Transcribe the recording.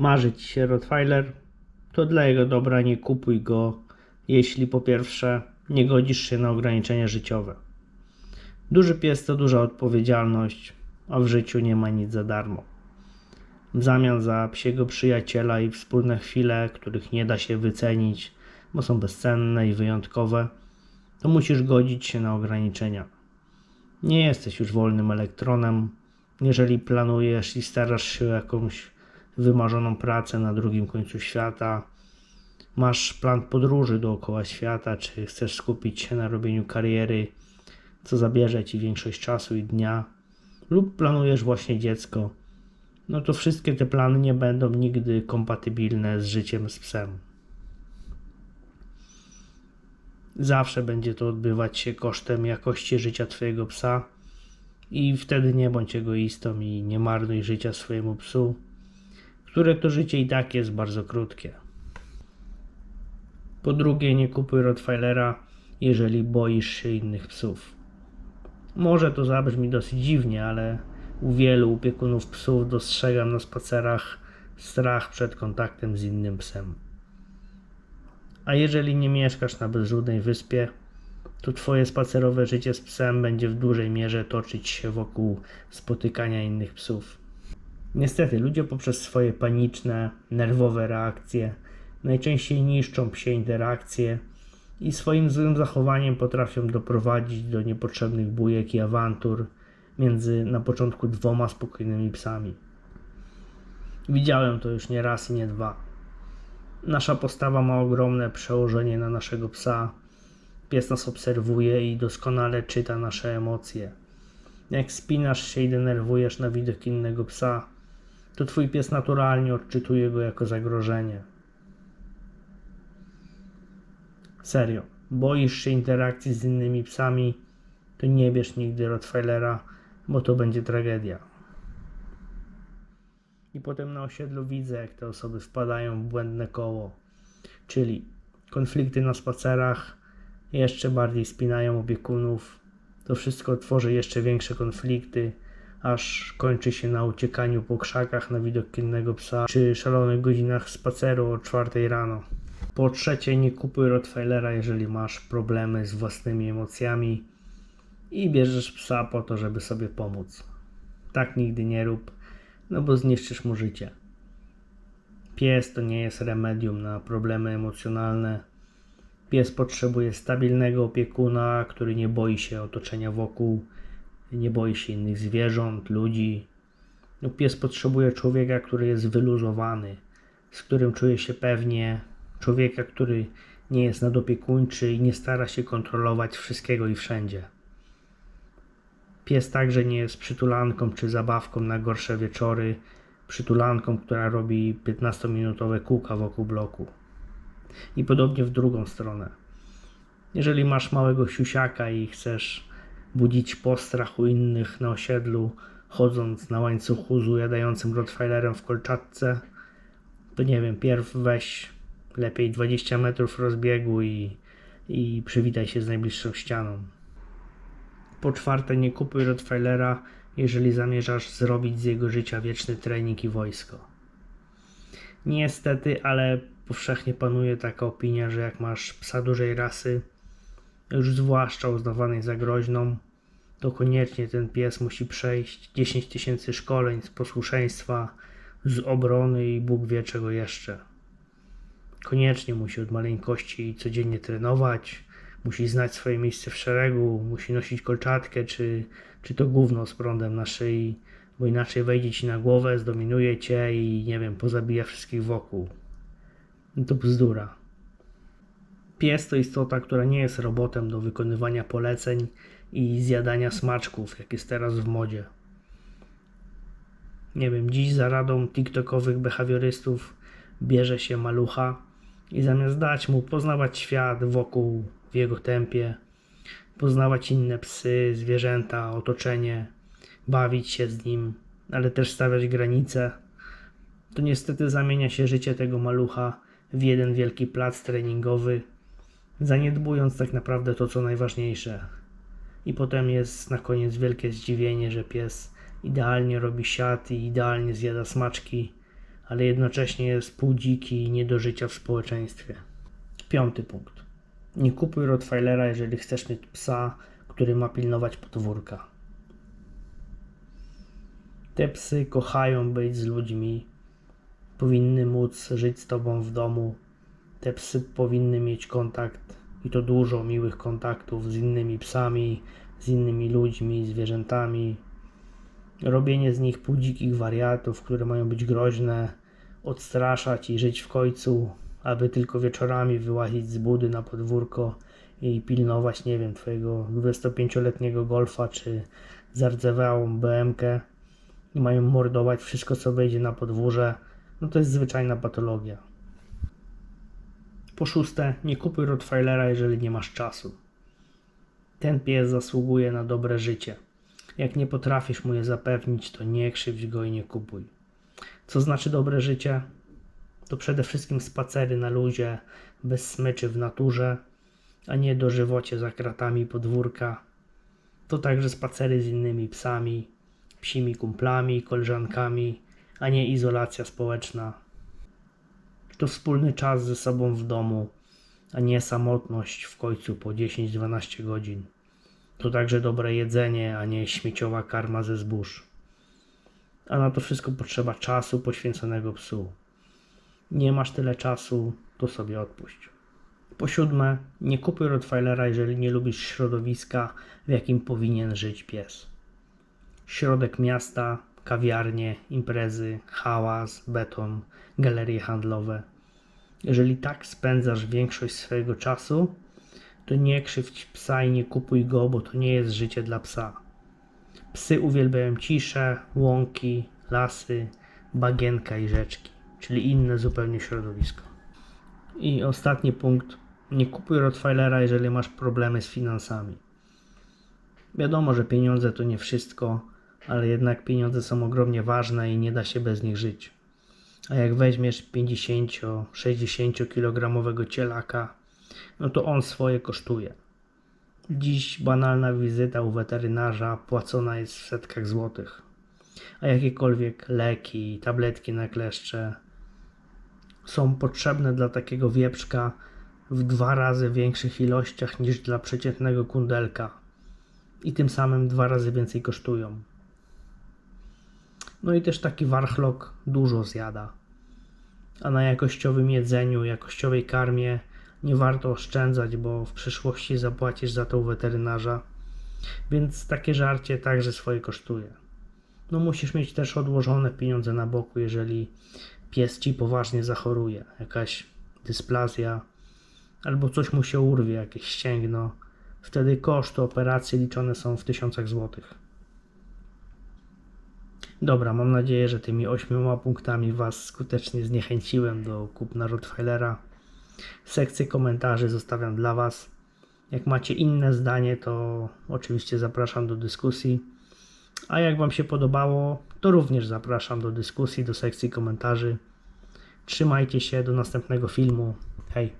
marzy ci się Rottweiler, to dla jego dobra nie kupuj go, jeśli po pierwsze nie godzisz się na ograniczenia życiowe. Duży pies to duża odpowiedzialność, a w życiu nie ma nic za darmo. W zamian za psiego przyjaciela i wspólne chwile, których nie da się wycenić, bo są bezcenne i wyjątkowe, to musisz godzić się na ograniczenia. Nie jesteś już wolnym elektronem, jeżeli planujesz i starasz się o jakąś wymarzoną pracę na drugim końcu świata, masz plan podróży dookoła świata, czy chcesz skupić się na robieniu kariery, co zabierze ci większość czasu i dnia, lub planujesz właśnie dziecko, no to wszystkie te plany nie będą nigdy kompatybilne z życiem z psem. Zawsze będzie to odbywać się kosztem jakości życia Twojego psa i wtedy nie bądź egoistą i nie marnuj życia swojemu psu, które to życie i tak jest bardzo krótkie. Po drugie, nie kupuj Rottweilera, jeżeli boisz się innych psów. Może to zabrzmi dosyć dziwnie, ale u wielu opiekunów psów dostrzegam na spacerach strach przed kontaktem z innym psem. A jeżeli nie mieszkasz na bezludnej wyspie, to Twoje spacerowe życie z psem będzie w dużej mierze toczyć się wokół spotykania innych psów. Niestety, ludzie poprzez swoje paniczne, nerwowe reakcje najczęściej niszczą psie interakcje i swoim złym zachowaniem potrafią doprowadzić do niepotrzebnych bujek i awantur między na początku dwoma spokojnymi psami. Widziałem to już nie raz i nie dwa. Nasza postawa ma ogromne przełożenie na naszego psa. Pies nas obserwuje i doskonale czyta nasze emocje. Jak spinasz się i denerwujesz na widok innego psa, to twój pies naturalnie odczytuje go jako zagrożenie. Serio, boisz się interakcji z innymi psami, to nie bierz nigdy Rottweilera, bo to będzie tragedia. I potem na osiedlu widzę, jak te osoby wpadają w błędne koło, czyli konflikty na spacerach jeszcze bardziej spinają opiekunów, to wszystko tworzy jeszcze większe konflikty, aż kończy się na uciekaniu po krzakach na widok innego psa, czy szalonych godzinach spaceru o 4 rano. Po trzecie, nie kupuj Rottweilera, jeżeli masz problemy z własnymi emocjami i bierzesz psa po to, żeby sobie pomóc. Tak nigdy nie rób, no bo zniszczysz mu życie. Pies to nie jest remedium na problemy emocjonalne. Pies potrzebuje stabilnego opiekuna, który nie boi się otoczenia wokół, nie boi się innych zwierząt, ludzi. No, pies potrzebuje człowieka, który jest wyluzowany, z którym czuje się pewnie, człowieka, który nie jest nadopiekuńczy i nie stara się kontrolować wszystkiego i wszędzie. Pies także nie jest przytulanką czy zabawką na gorsze wieczory, przytulanką, która robi 15-minutowe kółka wokół bloku. I podobnie w drugą stronę. Jeżeli masz małego siusiaka i chcesz budzić postrach u innych na osiedlu, chodząc na łańcuchu z ujadającym Rottweilerem w kolczatce, to nie wiem, pierw weź lepiej 20 metrów rozbiegu i, i przywitaj się z najbliższą ścianą. Po czwarte, nie kupuj Rottweilera, jeżeli zamierzasz zrobić z jego życia wieczny trening i wojsko. Niestety, ale powszechnie panuje taka opinia, że jak masz psa dużej rasy, już zwłaszcza uznawanej za groźną, to koniecznie ten pies musi przejść 10 tysięcy szkoleń z posłuszeństwa, z obrony i Bóg wie czego jeszcze. Koniecznie musi od maleńkości codziennie trenować, musi znać swoje miejsce w szeregu, musi nosić kolczatkę, czy, czy to gówno z prądem na szyi, bo inaczej wejdzie ci na głowę, zdominuje cię i nie wiem, pozabija wszystkich wokół. No to bzdura. Pies to istota, która nie jest robotem do wykonywania poleceń i zjadania smaczków, jak jest teraz w modzie. Nie wiem, dziś za radą TikTokowych behawiorystów bierze się malucha i zamiast dać mu poznawać świat wokół w jego tempie, poznawać inne psy, zwierzęta, otoczenie, bawić się z nim, ale też stawiać granice, to niestety zamienia się życie tego malucha w jeden wielki plac treningowy, zaniedbując tak naprawdę to, co najważniejsze. I potem jest na koniec wielkie zdziwienie, że pies idealnie robi siat i idealnie zjada smaczki, ale jednocześnie jest półdziki i nie do życia w społeczeństwie. Piąty punkt. Nie kupuj Rottweilera, jeżeli chcesz mieć psa, który ma pilnować podwórka. Te psy kochają być z ludźmi, powinny móc żyć z tobą w domu. Te psy powinny mieć kontakt i to dużo miłych kontaktów z innymi psami, z innymi ludźmi, zwierzętami. Robienie z nich półdzikich wariatów, które mają być groźne, odstraszać i żyć w końcu, aby tylko wieczorami wyłazić z budy na podwórko i pilnować, nie wiem, twojego 25-letniego golfa czy zardzewałą BMK i mają mordować wszystko, co wejdzie na podwórze, no to jest zwyczajna patologia. Po szóste, nie kupuj Rottweilera, jeżeli nie masz czasu. Ten pies zasługuje na dobre życie. Jak nie potrafisz mu je zapewnić, to nie krzywdź go i nie kupuj. Co znaczy dobre życie? To przede wszystkim spacery na luzie, bez smyczy w naturze, a nie dożywocie za kratami podwórka. To także spacery z innymi psami, psimi kumplami, koleżankami, a nie izolacja społeczna. To wspólny czas ze sobą w domu, a nie samotność w końcu po 10-12 godzin. To także dobre jedzenie, a nie śmieciowa karma ze zbóż. A na to wszystko potrzeba czasu poświęconego psu. Nie masz tyle czasu, to sobie odpuść. Po siódme, nie kupuj Rottweilera, jeżeli nie lubisz środowiska, w jakim powinien żyć pies. Środek miasta, kawiarnie, imprezy, hałas, beton, galerie handlowe. Jeżeli tak spędzasz większość swojego czasu, to nie krzywdź psa i nie kupuj go, bo to nie jest życie dla psa. Psy uwielbiają ciszę, łąki, lasy, bagienka i rzeczki, czyli inne zupełnie środowisko. I ostatni punkt. Nie kupuj Rottweilera, jeżeli masz problemy z finansami. Wiadomo, że pieniądze to nie wszystko, ale jednak pieniądze są ogromnie ważne i nie da się bez nich żyć. A jak weźmiesz 50-60 kg cielaka, no to on swoje kosztuje. Dziś banalna wizyta u weterynarza płacona jest w setkach złotych. A jakiekolwiek leki, tabletki na kleszcze są potrzebne dla takiego wieprzka w dwa razy większych ilościach niż dla przeciętnego kundelka i tym samym dwa razy więcej kosztują. No i też taki warchlok dużo zjada. A na jakościowym jedzeniu, jakościowej karmie nie warto oszczędzać, bo w przyszłości zapłacisz za to u weterynarza. Więc takie żarcie także swoje kosztuje. No musisz mieć też odłożone pieniądze na boku, jeżeli pies ci poważnie zachoruje, jakaś dysplazja, albo coś mu się urwie, jakieś ścięgno. Wtedy koszty operacji liczone są w tysiącach złotych. Dobra, mam nadzieję, że tymi ośmioma punktami Was skutecznie zniechęciłem do kupna Rottweilera. Sekcję komentarzy zostawiam dla Was. Jak macie inne zdanie, to oczywiście zapraszam do dyskusji. A jak Wam się podobało, to również zapraszam do dyskusji, do sekcji komentarzy. Trzymajcie się, do następnego filmu. Hej!